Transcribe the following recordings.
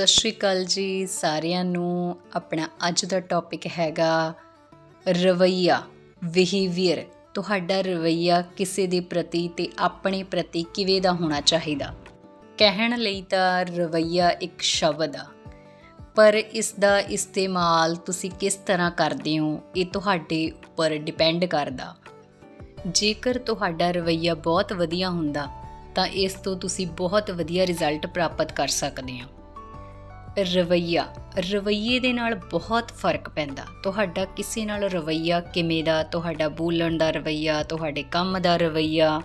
ਸਤਿ ਸ਼੍ਰੀ ਅਕਾਲ ਜੀ ਸਾਰਿਆਂ ਨੂੰ। ਆਪਣਾ ਅੱਜ ਦਾ ਟੌਪਿਕ ਹੈਗਾ ਰਵਈਆ ਬਿਹੇਵੀਅਰ ਤੁਹਾਡਾ ਰਵਈਆ ਕਿਸੇ ਦੇ ਪ੍ਰਤੀ ਤੇ ਆਪਣੇ ਪ੍ਰਤੀ ਕਿਵੇਂ ਦਾ ਹੋਣਾ ਚਾਹੀਦਾ? ਕਹਿਣ ਲਈ ਤਾਂ ਰਵਈਆ ਇੱਕ ਸ਼ਬਦ ਆ। ਪਰ ਇਸ ਦਾ ਇਸਤੇਮਾਲ ਤੁਸੀਂ ਕਿਸ ਤਰ੍ਹਾਂ ਕਰਦੇ ਹੋ, ਇਹ ਤੁਹਾਡੇ ਉੱਪਰ ਡਿਪੈਂਡ ਕਰਦਾ। ਜੇਕਰ ਤੁਹਾਡਾ ਰਵਈਆ ਬਹੁਤ ਵਧੀਆ ਹੁੰਦਾ, ਤਾਂ ਇਸ ਤੋਂ ਤੁਸੀਂ ਬਹੁਤ ਵਧੀਆ ਰਿਜ਼ਲਟ ਪ੍ਰਾਪਤ ਕਰ ਸਕਦੇ ਹੋ। ਰਵਈਆ। ਰਵਈਏ ਦੇ ਨਾਲ ਬਹੁਤ ਫ਼ਰਕ ਪੈਂਦਾ। ਤੁਹਾਡਾ ਕਿਸੇ ਨਾਲ ਰਵਈਆ ਕਿਵੇਂ ਦਾ? ਤੁਹਾਡਾ ਬੋਲਣ ਦਾ ਰਵਈਆ, ਤੁਹਾਡੇ ਕੰਮ ਦਾ ਰਵਈਆ।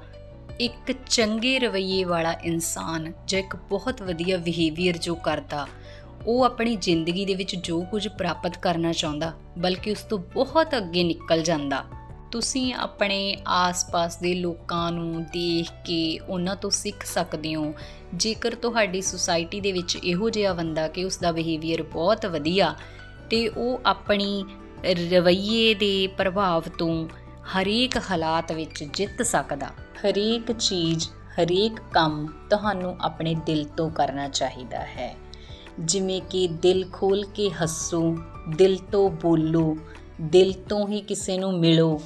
ਇੱਕ ਚੰਗੇ ਰਵਈਏ ਵਾਲਾ ਇਨਸਾਨ ਜਾਂ ਇੱਕ ਬਹੁਤ ਵਧੀਆ ਬਿਹੇਵੀਅਰ ਜੋ ਕਰਦਾ, ਉਹ ਆਪਣੀ ਜ਼ਿੰਦਗੀ ਦੇ ਵਿੱਚ ਜੋ ਕੁਝ ਪ੍ਰਾਪਤ ਕਰਨਾ ਚਾਹੁੰਦਾ, ਬਲਕਿ ਉਸ ਤੋਂ ਬਹੁਤ ਅੱਗੇ ਨਿਕਲ ਜਾਂਦਾ। ਤੁਸੀਂ ਆਪਣੇ ਆਸ-ਪਾਸ ਦੇ ਲੋਕਾਂ ਨੂੰ ਦੇਖ ਕੇ ਉਹਨਾਂ ਤੋਂ ਸਿੱਖ ਸਕਦੇ ਹੋ। ਜੇਕਰ ਤੁਹਾਡੀ ਸੁਸਾਇਟੀ ਦੇ ਵਿੱਚ ਇਹੋ ਜਿਹਾ ਬੰਦਾ ਕਿ ਉਸ ਦਾ ਬਿਹੇਵੀਅਰ ਬਹੁਤ ਵਧੀਆ ਤੇ ਉਹ ਆਪਣੀ ਰਵੱਈਏ ਦੇ ਪ੍ਰਭਾਵ ਤੋਂ ਹਰੇਕ ਹਾਲਾਤ ਵਿੱਚ ਜਿੱਤ ਸਕਦਾ, ਹਰੇਕ ਚੀਜ਼, ਹਰੇਕ ਕੰਮ ਤੁਹਾਨੂੰ ਆਪਣੇ ਦਿਲ ਤੋਂ ਕਰਨਾ ਚਾਹੀਦਾ ਹੈ। ਜਿਵੇਂ ਕਿ ਦਿਲ ਖੋਲ ਕੇ ਹੱਸੋ, ਦਿਲ ਤੋਂ ਬੋਲੋ, ਦਿਲ ਤੋਂ ਹੀ ਕਿਸੇ ਨੂੰ ਮਿਲੋ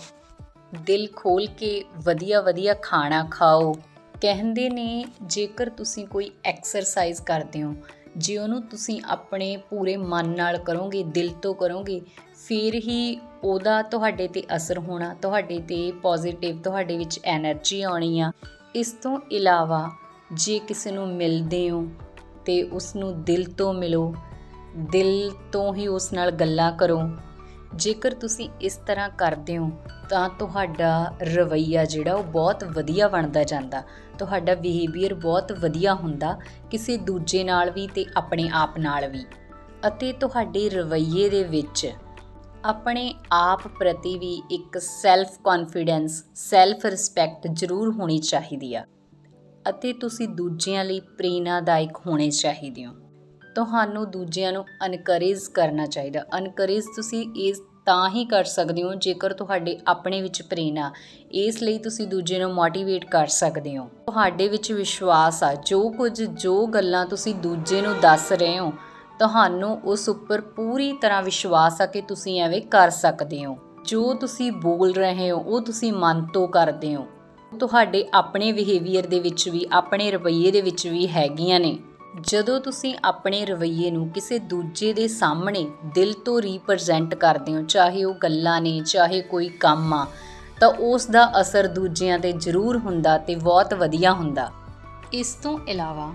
ਦਿਲ ਖੋਲ ਕੇ ਵਧੀਆ ਵਧੀਆ ਖਾਣਾ ਖਾਓ। ਕਹਿੰਦੇ ਨੇ, ਜੇਕਰ ਤੁਸੀਂ ਕੋਈ ਐਕਸਰਸਾਈਜ਼ ਕਰਦੇ ਹੋ, ਜੇ ਉਹਨੂੰ ਤੁਸੀਂ ਆਪਣੇ ਪੂਰੇ ਮਨ ਨਾਲ ਕਰੋਗੇ, ਦਿਲ ਤੋਂ ਕਰੋਗੇ, ਫਿਰ ਹੀ ਉਹਦਾ ਤੁਹਾਡੇ ਤੇ ਅਸਰ ਹੋਣਾ, ਤੁਹਾਡੇ ਤੇ ਪੋਜ਼ਿਟਿਵ ਤੁਹਾਡੇ ਵਿੱਚ એનર્ਜੀ ਆਉਣੀ ਆ। ਇਸ ਤੋਂ ਇਲਾਵਾ ਜੇ ਕਿਸੇ ਨੂੰ ਮਿਲਦੇ ਹੋ ਤੇ ਉਸ ਨੂੰ ਦਿਲ ਤੋਂ ਮਿਲੋ, ਦਿਲ ਤੋਂ ਹੀ ਉਸ ਨਾਲ ਗੱਲਾਂ ਕਰੋ। ਜੇਕਰ ਤੁਸੀਂ ਇਸ ਤਰ੍ਹਾਂ ਕਰਦੇ ਹੋ, ਤਾਂ ਤੁਹਾਡਾ ਰਵਈਆ ਜਿਹੜਾ ਉਹ ਬਹੁਤ ਵਧੀਆ ਬਣਦਾ ਜਾਂਦਾ। ਤੁਹਾਡਾ ਬਿਹੇਵੀਅਰ ਬਹੁਤ ਵਧੀਆ ਹੁੰਦਾ, ਕਿਸੇ ਦੂਜੇ ਨਾਲ ਵੀ ਤੇ ਆਪਣੇ ਆਪ ਨਾਲ ਵੀ। ਅਤੇ ਤੁਹਾਡੇ ਰਵਈਏ ਦੇ ਵਿੱਚ ਆਪਣੇ ਆਪ ਪ੍ਰਤੀ ਵੀ ਇੱਕ ਸੈਲਫ ਕੌਨਫੀਡੈਂਸ ਸੈਲਫ ਰਿਸਪੈਕਟ ਜ਼ਰੂਰ ਹੋਣੀ ਚਾਹੀਦੀ ਆ। ਅਤੇ ਤੁਸੀਂ ਦੂਜਿਆਂ ਲਈ ਪ੍ਰੇਰਨਾਦਾਇਕ ਹੋਣੇ ਚਾਹੀਦੇ ਹੋ। ਤੁਹਾਨੂੰ ਦੂਜਿਆਂ ਨੂੰ ਅਨਕਰੇਜ ਕਰਨਾ ਚਾਹੀਦਾ। ਅਨਕਰੇਜ ਤੁਸੀਂ ਇਸ ਤਾਂ ਹੀ ਕਰ ਸਕਦੇ ਹੋ ਜੇਕਰ ਤੁਹਾਡੇ ਆਪਣੇ ਵਿੱਚ ਪ੍ਰੇਰਨਾ ਇਸ ਲਈ ਤੁਸੀਂ ਦੂਜੇ ਨੂੰ ਮੋਟੀਵੇਟ ਕਰ ਸਕਦੇ ਹੋ। ਤੁਹਾਡੇ ਵਿੱਚ ਵਿਸ਼ਵਾਸ ਆ, ਜੋ ਕੁਝ, ਜੋ ਗੱਲਾਂ ਤੁਸੀਂ ਦੂਜੇ ਨੂੰ ਦੱਸ ਰਹੇ ਹੋ, ਤੁਹਾਨੂੰ ਉਸ ਉੱਪਰ ਪੂਰੀ ਤਰ੍ਹਾਂ ਵਿਸ਼ਵਾਸ ਆ ਕਿ ਤੁਸੀਂ ਐਵੇਂ ਕਰ ਸਕਦੇ ਹੋ। ਜੋ ਤੁਸੀਂ ਬੋਲ ਰਹੇ ਹੋ, ਉਹ ਤੁਸੀਂ ਮਨ ਤੋਂ ਕਰਦੇ ਹੋ। ਤੁਹਾਡੇ ਆਪਣੇ ਬਿਹੇਵੀਅਰ ਦੇ ਵਿੱਚ ਵੀ, ਆਪਣੇ ਰਵੱਈਏ ਦੇ ਵਿੱਚ ਵੀ ਹੈਗੀਆਂ ਨੇ। ਜਦੋਂ ਤੁਸੀਂ ਆਪਣੇ ਰਵੱਈਏ ਨੂੰ ਕਿਸੇ ਦੂਜੇ ਦੇ ਸਾਹਮਣੇ ਦਿਲ ਤੋਂ ਰਿਪਰੈਜ਼ੈਂਟ ਕਰਦੇ ਹੋ, ਚਾਹੇ ਉਹ ਗੱਲਾਂ ਨੇ, ਚਾਹੇ ਕੋਈ ਕੰਮ ਆ, ਤਾਂ ਉਸ ਦਾ ਅਸਰ ਦੂਜਿਆਂ ਤੇ ਜ਼ਰੂਰ ਹੁੰਦਾ ਤੇ ਬਹੁਤ ਵਧੀਆ ਹੁੰਦਾ। ਇਸ ਤੋਂ ਇਲਾਵਾ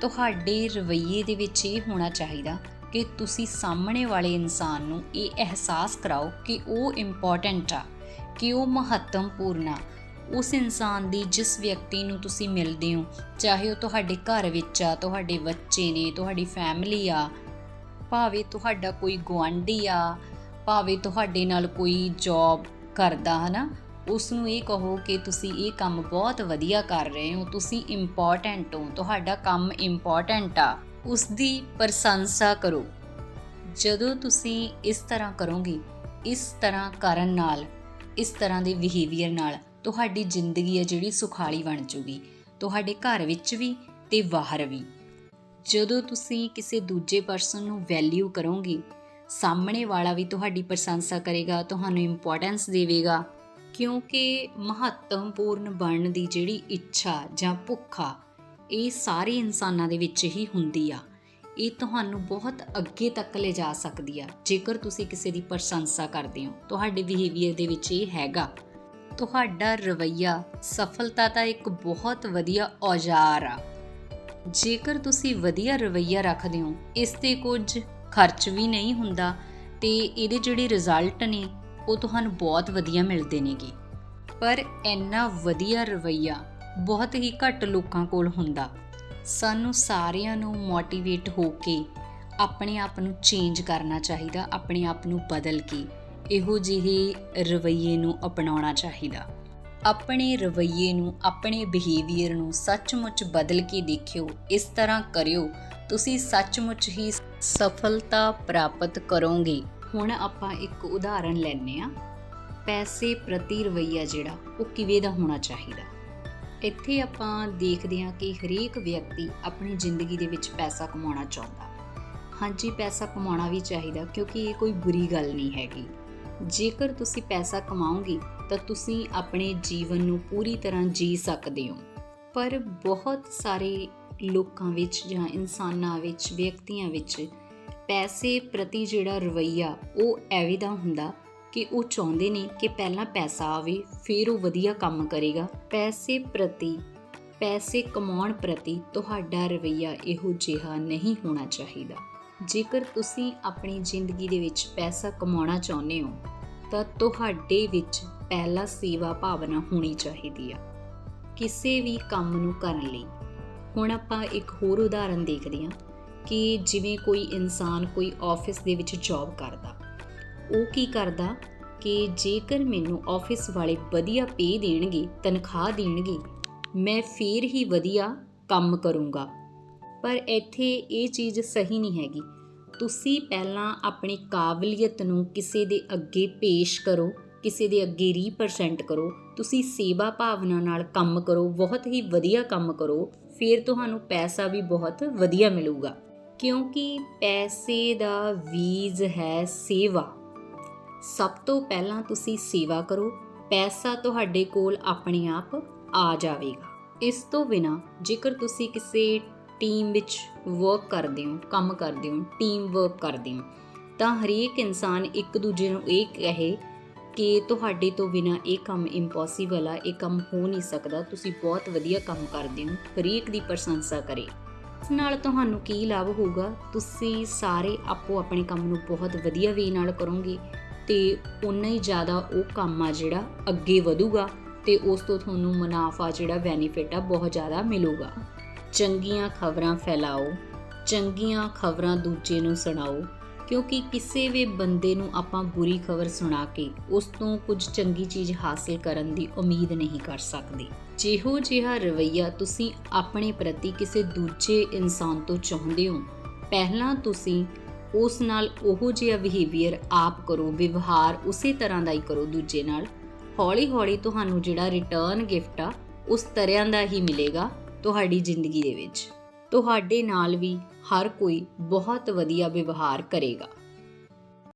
ਤੁਹਾਡੇ ਰਵੱਈਏ ਦੇ ਵਿੱਚ ਇਹ ਹੋਣਾ ਚਾਹੀਦਾ ਕਿ ਤੁਸੀਂ ਸਾਹਮਣੇ ਵਾਲੇ ਇਨਸਾਨ ਨੂੰ ਇਹ ਅਹਿਸਾਸ ਕਰਾਓ ਕਿ ਉਹ ਇੰਪੋਰਟੈਂਟ ਆ, ਕਿ ਉਹ ਮਹੱਤਵਪੂਰਨ ਆ ਉਸ ਇਨਸਾਨ ਦੀ ਜਿਸ ਵਿਅਕਤੀ ਨੂੰ ਤੁਸੀਂ ਮਿਲਦੇ ਹੋ, ਚਾਹੇ ਉਹ ਤੁਹਾਡੇ ਘਰ ਵਿੱਚ ਆ, ਤੁਹਾਡੇ ਬੱਚੇ ਨੇ, ਤੁਹਾਡੀ ਫੈਮਿਲੀ ਆ, ਭਾਵੇਂ ਤੁਹਾਡਾ ਕੋਈ ਗੁਆਂਢੀ ਆ, ਭਾਵੇਂ ਤੁਹਾਡੇ ਨਾਲ ਕੋਈ ਜੌਬ ਕਰਦਾ, ਹਨਾ, ਉਸ ਨੂੰ ਇਹ ਕਹੋ ਕਿ ਤੁਸੀਂ ਇਹ ਕੰਮ ਬਹੁਤ ਵਧੀਆ ਕਰ ਰਹੇ ਹੋ, ਤੁਸੀਂ ਇੰਪੋਰਟੈਂਟ ਹੋ, ਤੁਹਾਡਾ ਕੰਮ ਇੰਪੋਰਟੈਂਟ ਆ, ਉਸ ਦੀ ਪ੍ਰਸ਼ੰਸਾ ਕਰੋ। ਜਦੋਂ ਤੁਸੀਂ ਇਸ ਤਰ੍ਹਾਂ ਕਰੋਗੇ, ਇਸ ਤਰ੍ਹਾਂ ਕਰਨ ਨਾਲ, ਇਸ ਤਰ੍ਹਾਂ ਦੇ ਬਿਹੇਵੀਅਰ ਨਾਲ ਤੁਹਾਡੀ ਜ਼ਿੰਦਗੀ ਹੈ ਜਿਹੜੀ ਸੁਖਾਲੀ ਬਣ ਜੂਗੀ, ਤੁਹਾਡੇ ਘਰ ਵਿੱਚ ਵੀ ਤੇ ਬਾਹਰ ਵੀ। ਜਦੋਂ ਤੁਸੀਂ ਕਿਸੇ ਦੂਜੇ ਪਰਸਨ ਨੂੰ ਵੈਲਿਊ ਕਰੋਗੇ, ਸਾਹਮਣੇ ਵਾਲਾ ਵੀ ਤੁਹਾਡੀ ਪ੍ਰਸ਼ੰਸਾ ਕਰੇਗਾ, ਤੁਹਾਨੂੰ ਇੰਪੋਰਟੈਂਸ ਦੇਵੇਗਾ, ਕਿਉਂਕਿ ਮਹੱਤਵਪੂਰਨ ਬਣਨ ਦੀ ਜਿਹੜੀ ਇੱਛਾ ਜਾਂ ਭੁੱਖਾ ਇਹ ਸਾਰੇ ਇਨਸਾਨਾਂ ਦੇ ਵਿੱਚ ਹੀ ਹੁੰਦੀ ਆ। ਇਹ ਤੁਹਾਨੂੰ ਬਹੁਤ ਅੱਗੇ ਤੱਕ ਲੈ ਜਾ ਸਕਦੀ ਆ, ਜੇਕਰ ਤੁਸੀਂ ਕਿਸੇ ਦੀ ਪ੍ਰਸ਼ੰਸਾ ਕਰਦੇ ਹੋ। ਤੁਹਾਡੇ ਬਿਹੇਵੀਅਰ ਦੇ ਵਿੱਚ ਇਹ ਹੈਗਾ। ਤੁਹਾਡਾ ਰਵਈਆ, ਸਫਲਤਾ ਦਾ ਇੱਕ ਬਹੁਤ ਵਧੀਆ ਔਜ਼ਾਰ ਆ। ਜੇਕਰ ਤੁਸੀਂ ਵਧੀਆ ਰਵਈਆ ਰੱਖਦੇ ਹੋ, ਇਸ ਤੇ ਕੁਝ ਖਰਚ ਵੀ ਨਹੀਂ ਹੁੰਦਾ ਤੇ ਇਹਦੇ ਜਿਹੜੇ ਰਿਜ਼ਲਟ ਨੇ, ਉਹ ਤੁਹਾਨੂੰ ਬਹੁਤ ਵਧੀਆ ਮਿਲਦੇ ਨੇਗੇ। ਪਰ ਇੰਨਾ ਵਧੀਆ ਰਵਈਆ ਬਹੁਤ ਹੀ ਘੱਟ ਲੋਕਾਂ ਕੋਲ ਹੁੰਦਾ। ਸਾਨੂੰ ਸਾਰਿਆਂ ਨੂੰ ਮੋਟੀਵੇਟ ਹੋ ਕੇ ਆਪਣੇ ਆਪ ਨੂੰ ਚੇਂਜ ਕਰਨਾ ਚਾਹੀਦਾ, ਆਪਣੇ ਆਪ ਨੂੰ ਬਦਲ ਕੇ। ਇਹੋ ਜਿਹੇ ਰਵੱਈਏ ਨੂੰ ਅਪਣਾਉਣਾ ਚਾਹੀਦਾ। ਆਪਣੇ ਰਵੱਈਏ ਨੂੰ, ਆਪਣੇ ਬਿਹੇਵੀਅਰ ਨੂੰ ਸੱਚਮੁੱਚ ਬਦਲ ਕੇ ਦੇਖਿਓ, ਇਸ ਤਰ੍ਹਾਂ ਕਰਿਓ, ਤੁਸੀਂ ਸੱਚਮੁੱਚ ਹੀ ਸਫਲਤਾ ਪ੍ਰਾਪਤ ਕਰੋਗੇ। ਹੁਣ ਆਪਾਂ ਇੱਕ ਉਦਾਹਰਣ ਲੈਨੇ ਆ ਪੈਸੇ ਪ੍ਰਤੀ ਰਵਈਆ ਜਿਹੜਾ, ਉਹ ਕਿਵੇਂ ਦਾ ਹੋਣਾ ਚਾਹੀਦਾ? ਇੱਥੇ ਆਪਾਂ ਦੇਖਦੇ ਹਾਂ ਕਿ ਹਰੇਕ ਵਿਅਕਤੀ ਆਪਣੀ ਜ਼ਿੰਦਗੀ ਦੇ ਵਿੱਚ ਪੈਸਾ ਕਮਾਉਣਾ ਚਾਹੁੰਦਾ। ਹਾਂਜੀ, ਪੈਸਾ ਕਮਾਉਣਾ ਵੀ ਚਾਹੀਦਾ, ਕਿਉਂਕਿ ਇਹ ਕੋਈ ਬੁਰੀ ਗੱਲ ਨਹੀਂ ਹੈਗੀ। ਜੇਕਰ ਤੁਸੀਂ ਪੈਸਾ ਕਮਾਓਗੇ, ਤਾਂ ਤੁਸੀਂ ਆਪਣੇ ਜੀਵਨ ਨੂੰ ਪੂਰੀ ਤਰ੍ਹਾਂ ਜੀ ਸਕਦੇ ਹੋ। ਪਰ ਬਹੁਤ ਸਾਰੇ ਲੋਕਾਂ ਵਿੱਚ ਜਾਂ ਇਨਸਾਨਾਂ ਵਿੱਚ, ਵਿਅਕਤੀਆਂ ਵਿੱਚ ਪੈਸੇ ਪ੍ਰਤੀ ਜਿਹੜਾ ਰਵਈਆ, ਉਹ ਐਵੇਂ ਦਾ ਹੁੰਦਾ ਕਿ ਉਹ ਚਾਹੁੰਦੇ ਨੇ ਕਿ ਪਹਿਲਾਂ ਪੈਸਾ ਆਵੇ, ਫਿਰ ਉਹ ਵਧੀਆ ਕੰਮ ਕਰੇਗਾ। ਪੈਸੇ ਪ੍ਰਤੀ, ਪੈਸੇ ਕਮਾਉਣ ਪ੍ਰਤੀ ਤੁਹਾਡਾ ਰਵਈਆ ਇਹੋ ਜਿਹਾ ਨਹੀਂ ਹੋਣਾ ਚਾਹੀਦਾ। ਜੇਕਰ ਤੁਸੀਂ ਆਪਣੀ ਜ਼ਿੰਦਗੀ ਦੇ ਵਿੱਚ ਪੈਸਾ ਕਮਾਉਣਾ ਚਾਹੁੰਦੇ ਹੋ, ਤਾਂ ਤੁਹਾਡੇ ਵਿੱਚ ਪਹਿਲਾ ਸੇਵਾ ਭਾਵਨਾ ਹੋਣੀ ਚਾਹੀਦੀ ਆ। ਕਿਸੇ ਵੀ ਕੰਮ ਨੂੰ ਕਰਨ ਲਈ। ਹੁਣ ਆਪਾਂ ਇੱਕ ਹੋਰ ਉਦਾਹਰਨ ਦੇਖਦੇ ਹਾਂ ਕਿ ਜਿਵੇਂ ਕੋਈ ਇਨਸਾਨ ਕੋਈ ਆਫਿਸ ਦੇ ਵਿੱਚ ਜੌਬ ਕਰਦਾ। ਉਹ ਕੀ ਕਰਦਾ ਕਿ ਜੇਕਰ ਮੈਨੂੰ ਆਫਿਸ ਵਾਲੇ ਵਧੀਆ ਪੇ ਦੇਣਗੇ, ਤਨਖਾਹ ਦੇਣਗੇ, ਮੈਂ ਫੇਰ ਹੀ ਵਧੀਆ ਕੰਮ ਕਰੂੰਗਾ। ਪਰ ਇੱਥੇ ਇਹ ਚੀਜ਼ ਸਹੀ ਨਹੀਂ ਹੈਗੀ। ਤੁਸੀਂ ਪਹਿਲਾਂ ਆਪਣੀ ਕਾਬਲੀਅਤ ਨੂੰ ਕਿਸੇ ਦੇ ਅੱਗੇ ਪੇਸ਼ ਕਰੋ, ਕਿਸੇ ਦੇ ਅੱਗੇ ਰੀਪਰੈਜ਼ੈਂਟ ਕਰੋ, ਤੁਸੀਂ ਸੇਵਾ ਭਾਵਨਾ ਨਾਲ ਕੰਮ ਕਰੋ, ਬਹੁਤ ਹੀ ਵਧੀਆ ਕੰਮ ਕਰੋ, ਫਿਰ ਤੁਹਾਨੂੰ ਪੈਸਾ ਵੀ ਬਹੁਤ ਵਧੀਆ ਮਿਲੂਗਾ। ਕਿਉਂਕਿ ਪੈਸੇ ਦਾ ਵੀਜ਼ ਹੈ ਸੇਵਾ। ਸਭ ਤੋਂ ਪਹਿਲਾਂ ਤੁਸੀਂ ਸੇਵਾ ਕਰੋ, ਪੈਸਾ ਤੁਹਾਡੇ ਕੋਲ ਆਪਣੇ ਆਪ ਆ ਜਾਵੇਗਾ। ਇਸ ਤੋਂ ਬਿਨਾ ਜੇਕਰ ਤੁਸੀਂ ਕਿਸੇ ਟੀਮ ਵਿੱਚ ਵਰਕ ਕਰਦੇ ਹੋ, ਕੰਮ ਕਰਦੇ ਹੋ ਟੀਮ ਵਰਕ ਕਰਦੇ ਹੋ, ਤਾਂ ਹਰੇਕ ਇਨਸਾਨ ਇੱਕ ਦੂਜੇ ਨੂੰ ਇਹ ਕਹੇ ਕਿ ਤੁਹਾਡੇ ਤੋਂ ਬਿਨਾ ਇਹ ਕੰਮ ਇੰਪੋਸੀਬਲ ਆ, ਇਹ ਕੰਮ ਹੋ ਨਹੀਂ ਸਕਦਾ, ਤੁਸੀਂ ਬਹੁਤ ਵਧੀਆ ਕੰਮ ਕਰਦੇ ਹੋ, ਹਰੇਕ ਦੀ ਪ੍ਰਸ਼ੰਸਾ ਕਰੇ। ਇਸ ਨਾਲ ਤੁਹਾਨੂੰ ਕੀ ਲਾਭ ਹੋਊਗਾ? ਤੁਸੀਂ ਸਾਰੇ ਆਪੋ ਆਪਣੇ ਕੰਮ ਨੂੰ ਬਹੁਤ ਵਧੀਆ ਵੇ ਨਾਲ ਕਰੋਗੇ ਤੇ ਉਨਾ ਹੀ ਜ਼ਿਆਦਾ ਉਹ ਕੰਮ ਆ ਜਿਹੜਾ ਅੱਗੇ ਵਧੂਗਾ ਤੇ ਉਸ ਤੋਂ ਤੁਹਾਨੂੰ ਮੁਨਾਫਾ ਜਿਹੜਾ ਬੈਨੀਫਿਟ ਆ ਬਹੁਤ ਜ਼ਿਆਦਾ ਮਿਲੂਗਾ। ਚੰਗੀਆਂ ਖਬਰਾਂ ਫੈਲਾਓ, ਚੰਗੀਆਂ ਖਬਰਾਂ ਦੂਜੇ ਨੂੰ ਸੁਣਾਓ, ਕਿਉਂਕਿ ਕਿਸੇ ਵੀ ਬੰਦੇ ਨੂੰ ਆਪਾਂ ਬੁਰੀ ਖਬਰ ਸੁਣਾ ਕੇ ਉਸ ਤੋਂ ਕੁਝ ਚੰਗੀ ਚੀਜ਼ ਹਾਸਲ ਕਰਨ ਦੀ ਉਮੀਦ ਨਹੀਂ ਕਰ ਸਕਦੇ। ਜਿਹੋ ਜਿਹਾ ਰਵਈਆ ਤੁਸੀਂ ਆਪਣੇ ਪ੍ਰਤੀ ਕਿਸੇ ਦੂਜੇ ਇਨਸਾਨ ਤੋਂ ਚਾਹੁੰਦੇ ਹੋ, ਪਹਿਲਾਂ ਤੁਸੀਂ ਉਸ ਨਾਲ ਉਹੋ ਜਿਹਾ ਬਿਹੇਵੀਅਰ ਆਪ ਕਰੋ, ਵਿਵਹਾਰ ਉਸੇ ਤਰ੍ਹਾਂ ਦਾ ਹੀ ਕਰੋ ਦੂਜੇ ਨਾਲ। ਹੌਲੀ ਹੌਲੀ ਤੁਹਾਨੂੰ ਜਿਹੜਾ ਰਿਟਰਨ ਗਿਫਟ ਆ, ਉਸ ਤਰ੍ਹਾਂ ਦਾ ਹੀ ਮਿਲੇਗਾ। ਤੁਹਾਡੀ ਜ਼ਿੰਦਗੀ ਦੇ ਵਿੱਚ। ਤੁਹਾਡੇ ਨਾਲ ਵੀ ਹਰ ਕੋਈ ਬਹੁਤ ਵਧੀਆ ਵਿਵਹਾਰ ਕਰੇਗਾ।